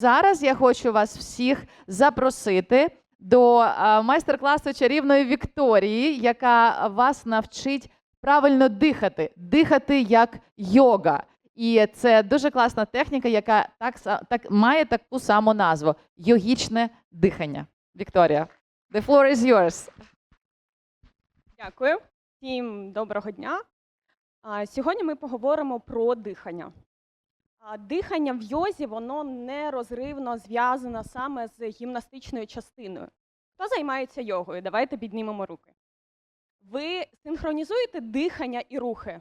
Зараз я хочу вас всіх запросити до майстер-класу чарівної Вікторії, яка вас навчить правильно дихати, дихати як йога. І це дуже класна техніка, яка так, так має таку саму назву йогічне дихання. Вікторія, the floor is yours. Дякую. Всім доброго дня. Сьогодні ми поговоримо про дихання. Дихання в йозі воно нерозривно зв'язане саме з гімнастичною частиною. Хто займається йогою? Давайте піднімемо руки. Ви синхронізуєте дихання і рухи?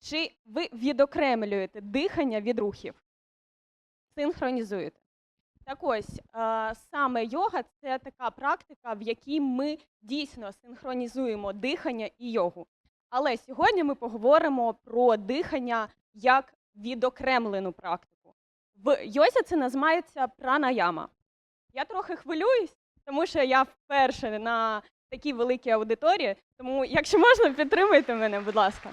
Чи ви відокремлюєте дихання від рухів? Синхронізуєте. Так ось, саме йога це така практика, в якій ми дійсно синхронізуємо дихання і йогу. Але сьогодні ми поговоримо про дихання як відокремлену практику. В йозі це називається пранаяма. Я трохи хвилююсь, тому що я вперше на такій великій аудиторії, тому, якщо можна, підтримуйте мене, будь ласка.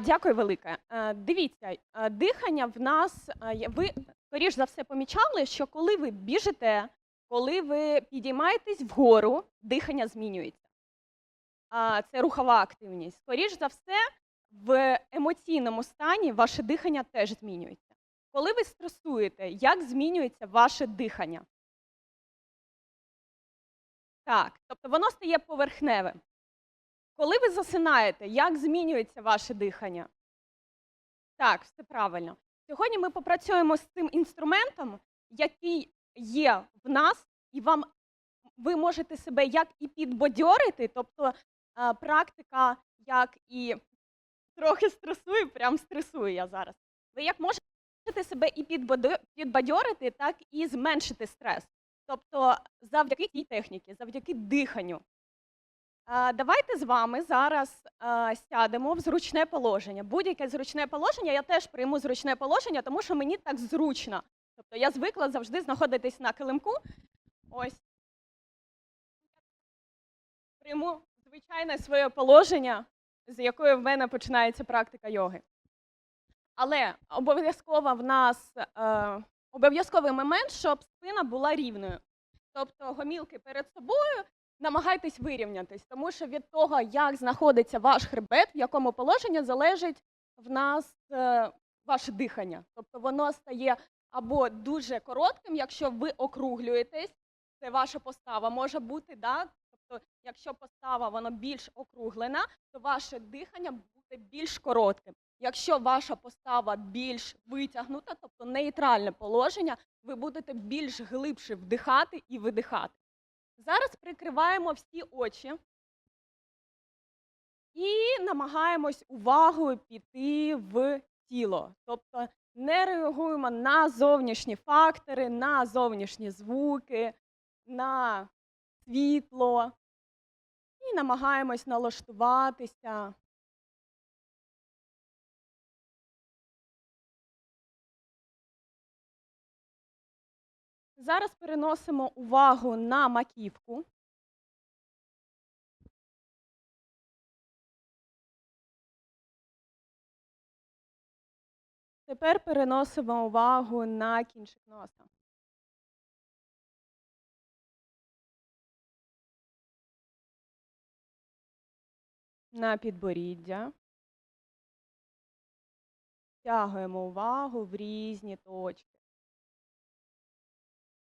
Дякую велике. Дивіться, дихання в нас. Ви, скоріш за все, помічали, що коли ви біжите, коли ви підіймаєтесь вгору, дихання змінюється. Це рухова активність. Скоріш за все, в емоційному стані ваше дихання теж змінюється. Коли ви стресуєте, як змінюється ваше дихання? Так, тобто воно стає поверхневим. Коли ви засинаєте, як змінюється ваше дихання? Так, все правильно. Сьогодні ми попрацюємо з цим інструментом, який є в нас, і вам ви можете себе як і підбадьорити, тобто е, практика, як і трохи стресую, прям стресую я зараз. Ви як можете себе і підбадьорити, так і зменшити стрес. Тобто завдяки цій техніці, завдяки диханню. Давайте з вами зараз сядемо в зручне положення. Будь-яке зручне положення, я теж прийму зручне положення, тому що мені так зручно. Тобто я звикла завжди знаходитись на килимку. Ось. Прийму звичайне своє положення, з якої в мене починається практика йоги. Але обов'язково в нас е, обов'язковий момент, щоб спина була рівною. Тобто гомілки перед собою, намагайтесь вирівнятись, тому що від того, як знаходиться ваш хребет, в якому положенні залежить в нас е, ваше дихання. Тобто воно стає або дуже коротким, якщо ви округлюєтесь, це ваша постава може бути, да? Тобто, якщо постава воно більш округлена, то ваше дихання буде більш коротким. Якщо ваша постава більш витягнута, тобто нейтральне положення, ви будете більш глибше вдихати і видихати. Зараз прикриваємо всі очі і намагаємось увагою піти в тіло. Тобто не реагуємо на зовнішні фактори, на зовнішні звуки, на світло. І намагаємось налаштуватися. Зараз переносимо увагу на маківку. Тепер переносимо увагу на кінчик носа. На підборіддя. Тягуємо увагу в різні точки.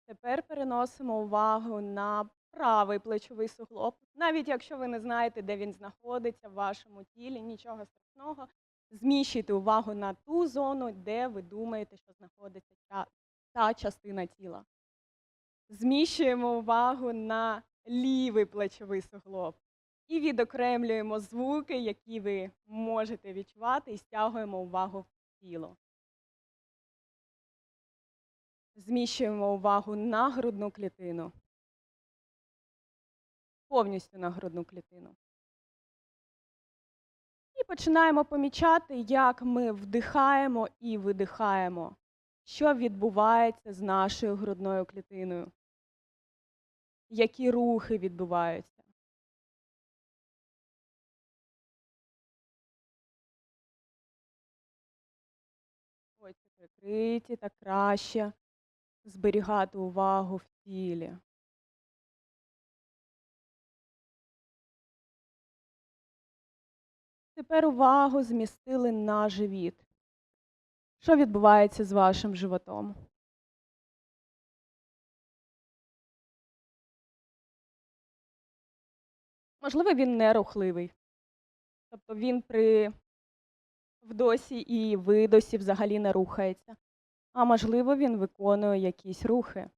Тепер переносимо увагу на правий плечовий суглоб. Навіть якщо ви не знаєте, де він знаходиться в вашому тілі, нічого страшного. Зміщуйте увагу на ту зону, де ви думаєте, що знаходиться ця, та частина тіла. Зміщуємо увагу на лівий плечовий суглоб. І відокремлюємо звуки, які ви можете відчувати, і стягуємо увагу в тіло. Зміщуємо увагу на грудну клітину. Повністю на грудну клітину. І починаємо помічати, як ми вдихаємо і видихаємо, що відбувається з нашою грудною клітиною, які рухи відбуваються. Відкриті та краще зберігати увагу в тілі. Тепер увагу змістили на живіт. Що відбувається з вашим животом? Можливо, він нерухливий. Тобто він при вдосі і видосі взагалі не рухається. А можливо, він виконує якісь рухи.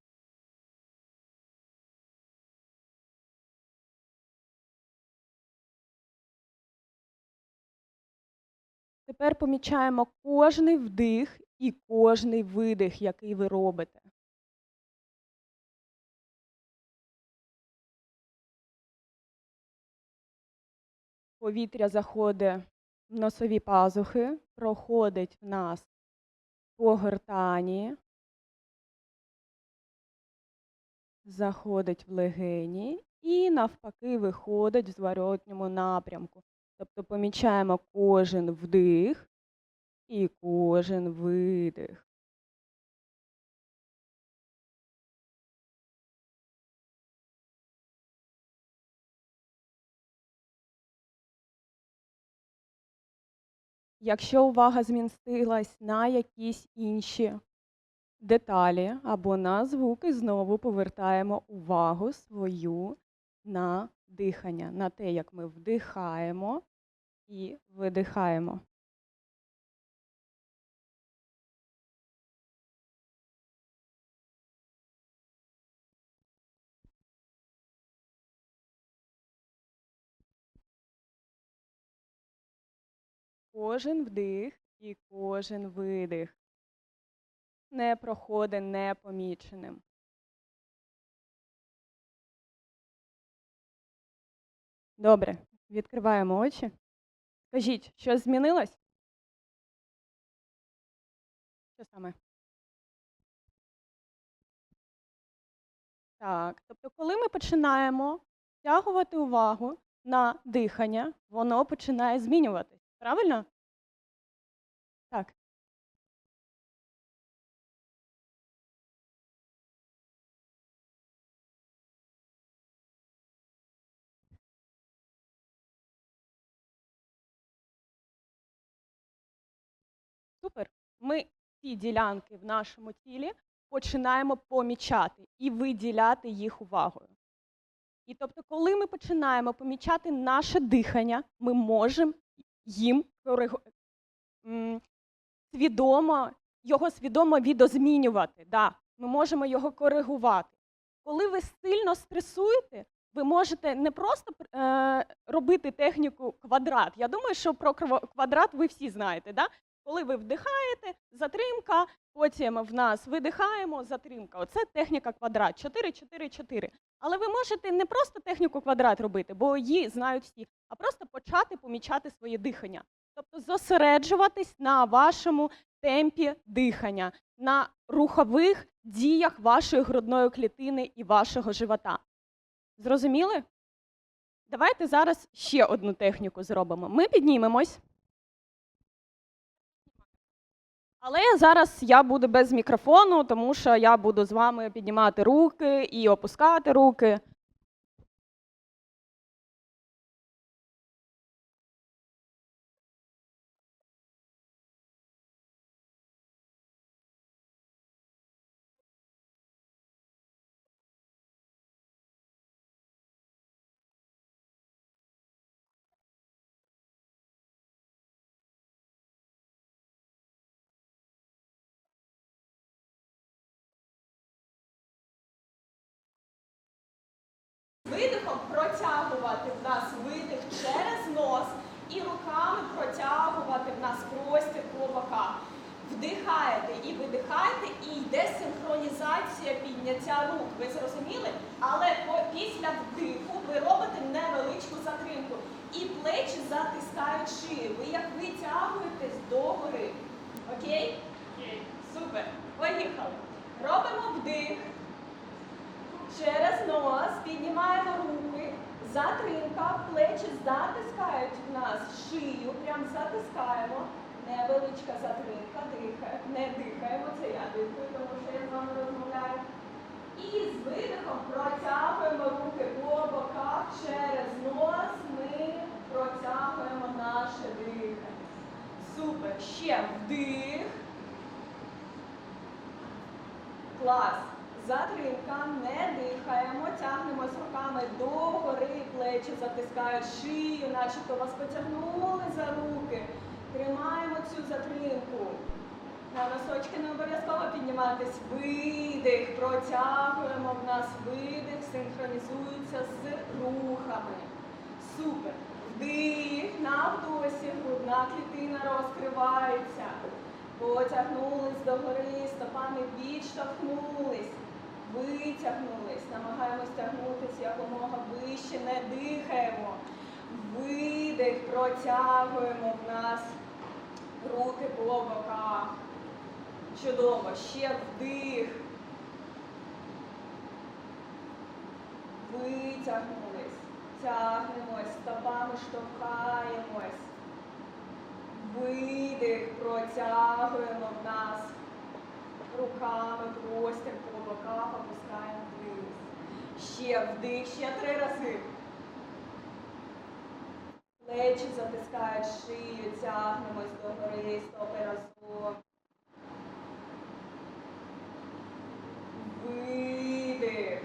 Тепер помічаємо кожний вдих і кожний видих, який ви робите. Повітря заходить в носові пазухи, проходить в нас по гортані, заходить в легені і навпаки виходить в зворотньому напрямку. Тобто помічаємо кожен вдих і кожен видих. Якщо увага змістилась на якісь інші деталі або на звуки, знову повертаємо увагу свою на дихання, на те, як ми вдихаємо і видихаємо. Кожен вдих і кожен видих не проходить непоміченим. Добре, відкриваємо очі. Скажіть, щось змінилось? Що саме? Так, тобто, коли ми починаємо втягувати увагу на дихання, воно починає змінюватись. Правильно? Так. Супер. Ми ці ділянки в нашому тілі починаємо помічати і виділяти їх увагою. І тобто, коли ми починаємо помічати наше дихання, ми можемо їм свідомо, його свідомо відозмінювати. Да, ми можемо його коригувати. Коли ви сильно стресуєте, ви можете не просто е, робити техніку квадрат. Я думаю, що про квадрат ви всі знаєте. Да? Коли ви вдихаєте, затримка, потім в нас видихаємо, затримка. Оце техніка квадрат. 4, 4, 4. Але ви можете не просто техніку квадрат робити, бо її знають всі, а просто почати помічати своє дихання. Тобто зосереджуватись на вашому темпі дихання, на рухових діях вашої грудної клітини і вашого живота. Зрозуміли? Давайте зараз ще одну техніку зробимо. Ми піднімемось. Але зараз я буду без мікрофону, тому що я буду з вами піднімати руки і опускати руки. Протягувати в нас видих через нос і руками протягувати в нас простір по боках. Вдихаєте і видихаєте, і йде синхронізація підняття рук. Ви зрозуміли? Але після вдиху ви робите невеличку затримку. І плечі затискають шию. Ви як витягуєтесь догори. Окей? Супер. Поїхали. Робимо вдих. Через нос піднімаємо руки, затримка, плечі затискають в нас шию, прям затискаємо. Невеличка затримка, дихає. Не дихаємо, це я дихаю, тому що я з вами розмовляю. І з видихом протягуємо руки по боках через нос. Ми протягуємо наше дихання. Супер. Ще вдих. Клас. Затримка, не дихаємо, тягнемось руками догори, плечі затискають шию, начебто вас потягнули за руки. Тримаємо цю затримку. На носочки не обов'язково підніматись. Видих. Протягуємо в нас видих, синхронізується з рухами. Супер. Вдих, на вдосі, грудна клітина розкривається. Потягнулись догори, стопами відштовхнулись. Витягнулись, намагаємось тягнутися якомога вище, не дихаємо. Видих, протягуємо в нас руки по боках. Чудово. Ще вдих. Витягнулись. Тягнемось, стопами штовхаємось. Видих, протягуємо в нас. Руками простір по боках опускаємо вниз. Ще вдих, ще три рази. Плечі затискають шию, тягнемось догори, стопи разом. Видих.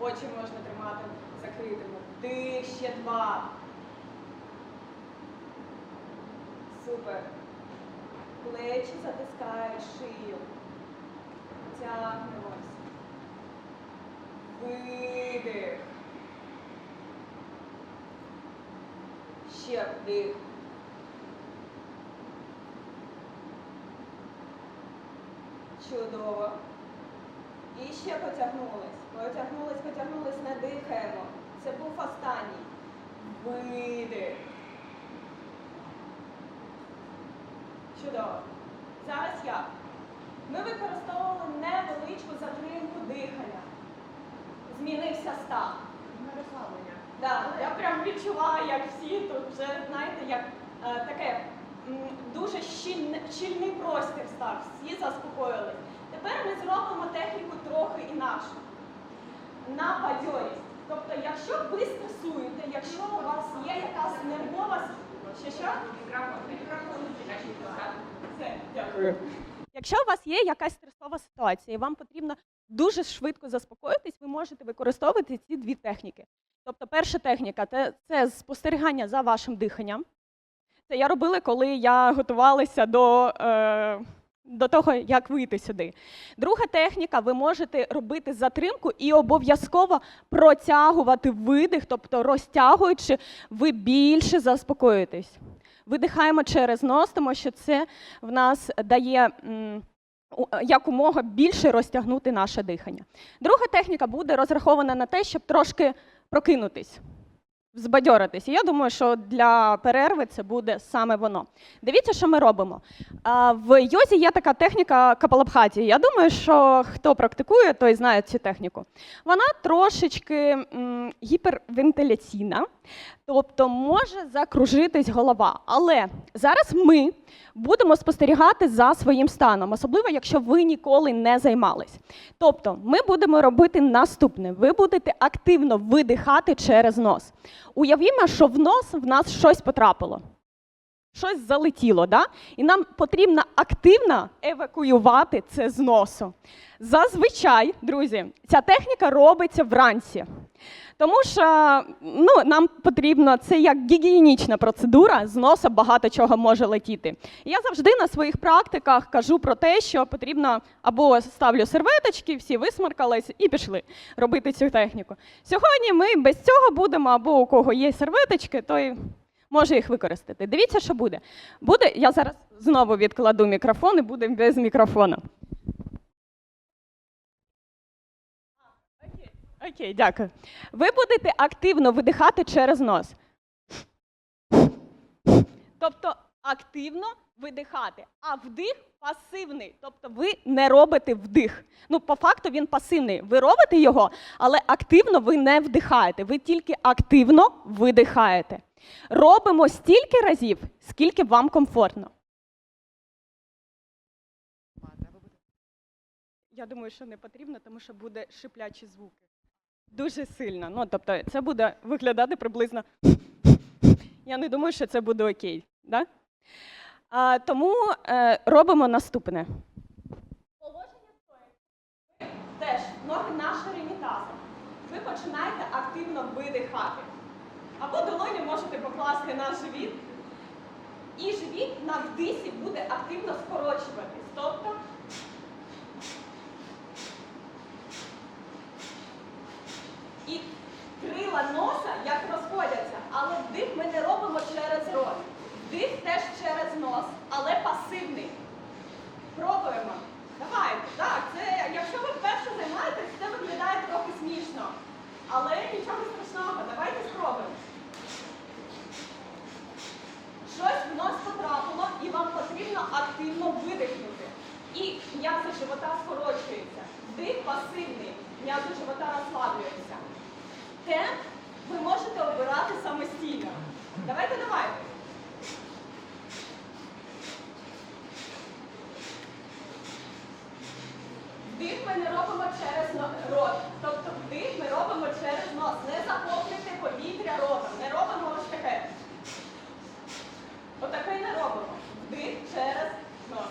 Очі можна тримати закритими. Вдих, ще два. Супер. Плечі затискають шию. Тягнемось. Видих. Ще вдих. Чудово. І ще потягнулись. Потягнулись, потягнулись, не дихаємо. Це був останній. Видих. Чудово. Зараз я. Ми використовували невеличку затримку дихання. Змінився стан. Да, я прям відчуваю, як всі тут вже, знаєте, як е, таке м, дуже щільне, щільний простір став, всі заспокоїлись. Тепер ми зробимо техніку трохи інакшу. На бадьорість. Тобто, якщо ви стресуєте, якщо у вас є якась нервова... с- Ще що? Якщо у вас є якась стресова ситуація, і вам потрібно дуже швидко заспокоїтись, ви можете використовувати ці дві техніки. Тобто, перша техніка це, це спостерігання за вашим диханням. Це я робила, коли я готувалася до, е, до того, як вийти сюди. Друга техніка, ви можете робити затримку і обов'язково протягувати видих, тобто розтягуючи, ви більше заспокоїтесь. Видихаємо через нос, тому що це в нас дає якомога більше розтягнути наше дихання. Друга техніка буде розрахована на те, щоб трошки прокинутись, збадьоритись. І я думаю, що для перерви це буде саме воно. Дивіться, що ми робимо. В йозі є така техніка капалабхаті. Я думаю, що хто практикує, той знає цю техніку. Вона трошечки гіпервентиляційна, тобто може закружитись голова. Але зараз ми будемо спостерігати за своїм станом, особливо якщо ви ніколи не займались. Тобто, ми будемо робити наступне: ви будете активно видихати через нос. Уявімо, що в нос в нас щось потрапило. Щось залетіло, да? і нам потрібно активно евакуювати це з носу. Зазвичай, друзі, ця техніка робиться вранці. Тому що ну, нам потрібно це як гігієнічна процедура, з носа багато чого може летіти. Я завжди на своїх практиках кажу про те, що потрібно або ставлю серветочки, всі висмаркались і пішли робити цю техніку. Сьогодні ми без цього будемо, або у кого є серветочки, той може їх використати. Дивіться, що буде. Буде, я зараз знову відкладу мікрофон і буде без мікрофона. Окей, дякую. Ви будете активно видихати через нос. Тобто активно видихати, а вдих пасивний. Тобто ви не робите вдих. Ну, по факту він пасивний. Ви робите його, але активно ви не вдихаєте. Ви тільки активно видихаєте. Робимо стільки разів, скільки вам комфортно. Я думаю, що не потрібно, тому що буде шиплячі звуки. Дуже сильно. Ну, тобто, це буде виглядати приблизно. Я не думаю, що це буде окей. Да? А, тому е, робимо наступне. Положення стоїть. Теж ноги на ширині тазу. Ви починаєте активно видихати. Або долоні можете покласти на живіт. І живіт на вдисі буде активно скорочуватись. Тобто і крила носа як розходяться, але вдих ми не робимо через рот. Вдих теж через нос, але пасивний. Пробуємо. Давайте. Так, це, якщо ви вперше займаєтесь, це виглядає трохи смішно. Але нічого страшного, давайте спробуємо. Щось в нос потрапило і вам потрібно активно видихнути. І м'язи живота скорочуються. Вдих пасивний, м'язи живота розслаблюються. Темп ви можете обирати самостійно. Давайте, давайте. Вдих ми не робимо через рот. Тобто вдих ми робимо через нос. Не захоплюйте повітря ротом. Не робимо ось таке. Отаке не робимо. Вдих через нос.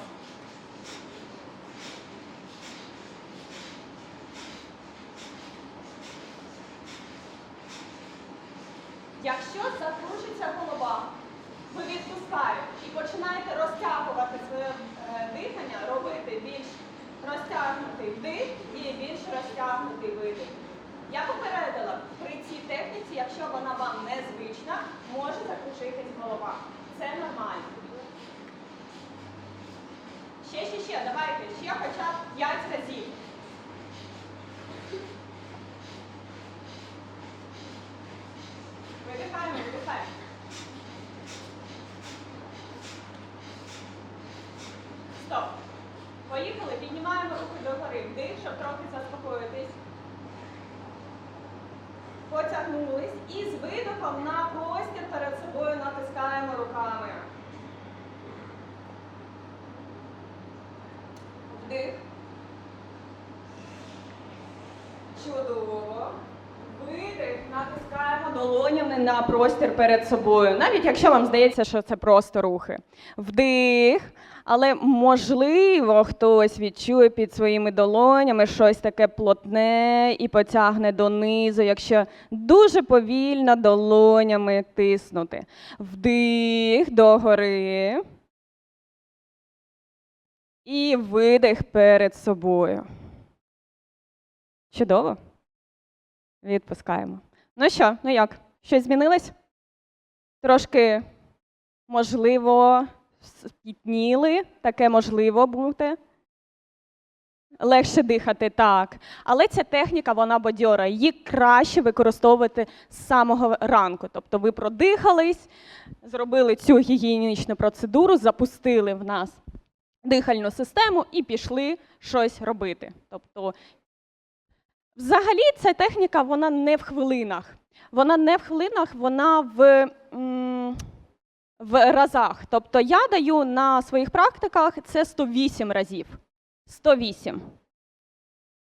Якщо закружиться голова, ви відпускаєте і починаєте розтягувати своє е, дихання, робити більш розтягнутий вдих і більш розтягнутий видих. Я попередила, при цій техніці, якщо вона вам незвична, може закружитись голова. Це нормально. Ще, ще, ще, давайте, ще хоча б 5 разів. Видихаємо, видихаємо. Стоп. Поїхали, піднімаємо руки догори. Вдих, щоб трохи заспокоїтись. Потягнулись і з видохом на простір перед собою натискаємо руками. Вдих. Чудово. Долонями на простір перед собою. Навіть якщо вам здається, що це просто рухи. Вдих. Але можливо, хтось відчує під своїми долонями щось таке плотне і потягне донизу, якщо дуже повільно долонями тиснути. Вдих догори. І видих перед собою. Чудово. Відпускаємо. Ну що, ну як? Щось змінилось? Трошки, можливо, спітніли, таке можливо бути. Легше дихати, так. Але ця техніка, вона бадьора. Її краще використовувати з самого ранку. Тобто ви продихались, зробили цю гігієнічну процедуру, запустили в нас дихальну систему і пішли щось робити. Тобто Взагалі, ця техніка вона не в хвилинах. Вона не в хвилинах, вона в, в разах. Тобто я даю на своїх практиках це 108 разів. 108.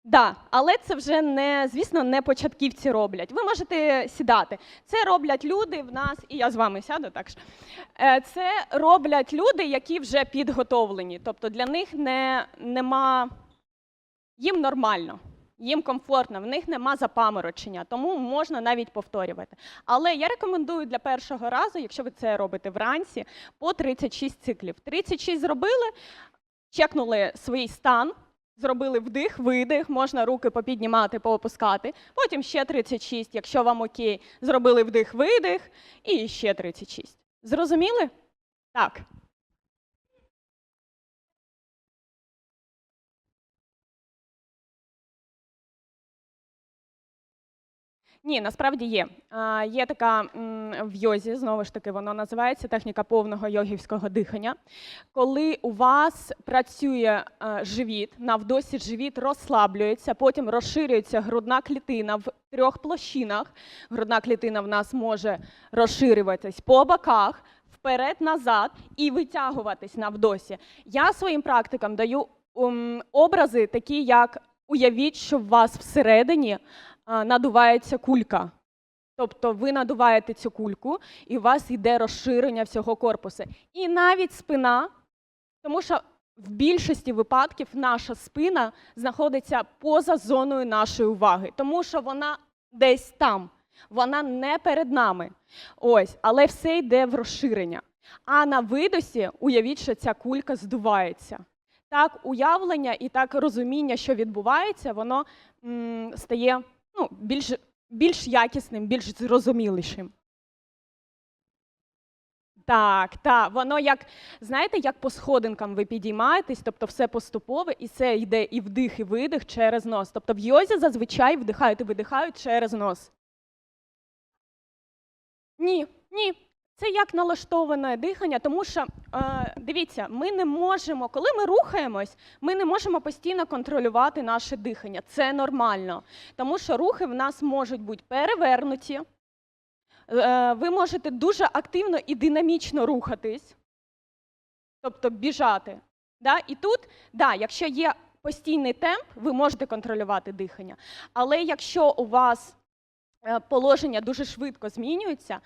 Да, але це вже не, звісно, не початківці роблять. Ви можете сідати. Це роблять люди в нас, і я з вами сяду так ж. Е, Це роблять люди, які вже підготовлені. Тобто для них не, нема їм нормально. Їм комфортно, в них нема запаморочення, тому можна навіть повторювати. Але я рекомендую для першого разу, якщо ви це робите вранці, по 36 циклів. 36 зробили, чекнули свій стан, зробили вдих, видих, можна руки попіднімати, поопускати. Потім ще 36, якщо вам окей, зробили вдих, видих, і ще 36. Зрозуміли? Так. Ні, насправді є. А, Є така в йозі, знову ж таки, воно називається техніка повного йогівського дихання. Коли у вас працює е, живіт, на вдосі живіт розслаблюється, потім розширюється грудна клітина в трьох площинах. Грудна клітина в нас може розширюватись по боках, вперед-назад і витягуватись на вдосі. Я своїм практикам даю образи, такі як уявіть, що в вас всередині надувається кулька. Тобто ви надуваєте цю кульку, і у вас йде розширення всього корпусу. І навіть спина, тому що в більшості випадків наша спина знаходиться поза зоною нашої уваги, тому що вона десь там, вона не перед нами. Ось, але все йде в розширення. А на видосі уявіть, що ця кулька здувається. Так, уявлення і так розуміння, що відбувається, воно м, стає ну, більш, більш якісним, більш зрозумілішим. Так, так, воно як, знаєте, як по сходинкам ви підіймаєтесь, тобто все поступове, і це йде і вдих, і видих через нос. Тобто в йозі зазвичай вдихають і видихають через нос. Ні, ні. Це як налаштоване дихання, тому що е, дивіться, ми не можемо, коли ми рухаємось, ми не можемо постійно контролювати наше дихання. Це нормально, тому що рухи в нас можуть бути перевернуті. Е, ви можете дуже активно і динамічно рухатись, тобто біжати. Да? І тут, да, якщо є постійний темп, ви можете контролювати дихання. Але якщо у вас е, положення дуже швидко змінюється,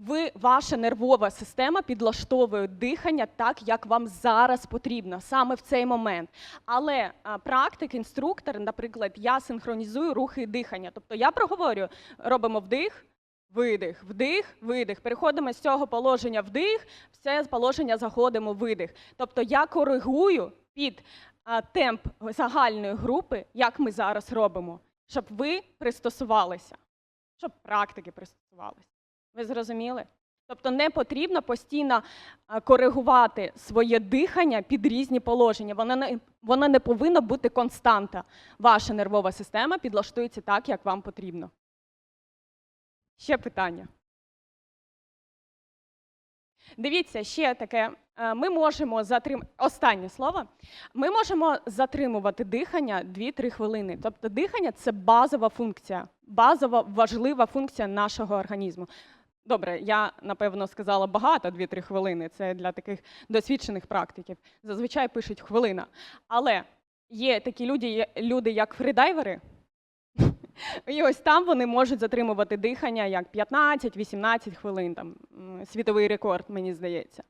ви, ваша нервова система підлаштовує дихання так, як вам зараз потрібно, саме в цей момент. Але практик, інструктор, наприклад, я синхронізую рухи дихання. Тобто я проговорю, робимо вдих, видих, вдих, видих. Переходимо з цього положення вдих, в це положення заходимо видих. Тобто я коригую під темп загальної групи, як ми зараз робимо, щоб ви пристосувалися, щоб практики пристосувалися. Ви зрозуміли? Тобто не потрібно постійно коригувати своє дихання під різні положення. Воно не, воно не повинно бути константа. Ваша нервова система підлаштується так, як вам потрібно. Ще питання. Дивіться, ще таке. Е, Ми можемо затримати останнє слово. Ми можемо затримувати дихання 2-3 хвилини. Тобто дихання це базова функція, базова важлива функція нашого організму. Добре, я напевно сказала багато 2-3 хвилини. Це для таких досвідчених практиків. Зазвичай пишуть хвилина. Але є такі люди, люди як фрідайвери, і ось там вони можуть затримувати дихання як 15-18 хвилин, там світовий рекорд, мені здається.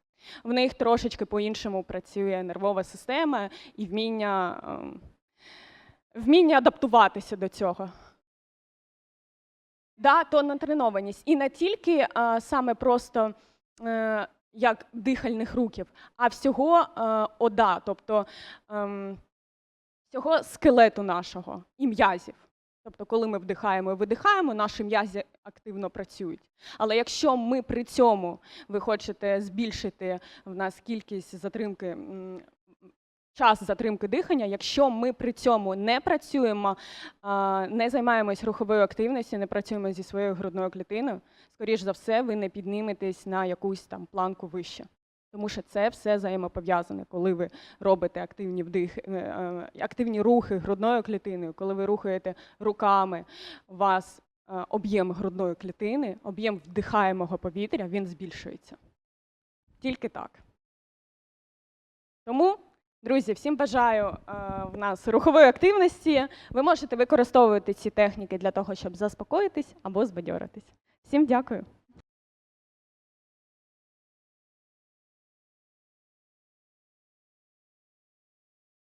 В них трошечки по-іншому працює нервова система і вміння, ем, вміння адаптуватися до цього. Да, то натренованість. І не тільки а, саме просто е, як дихальних рухів, а всього е, ода, тобто ем, всього скелету нашого і м'язів. Тобто, коли ми вдихаємо і видихаємо, наші м'язі активно працюють. Але якщо ми при цьому ви хочете збільшити в нас кількість затримки, час затримки дихання, якщо ми при цьому не працюємо, не займаємось руховою активністю, не працюємо зі своєю грудною клітиною, скоріш за все, ви не підніметесь на якусь там планку вище. Тому що це все взаємопов'язане, коли ви робите активні вдих, е, е, активні рухи грудною клітиною, коли ви рухаєте руками, у вас е, об'єм грудної клітини, об'єм вдихаємого повітря, він збільшується. Тільки так. Тому, друзі, всім бажаю е, в нас рухової активності. Ви можете використовувати ці техніки для того, щоб заспокоїтись або збадьоритись. Всім дякую.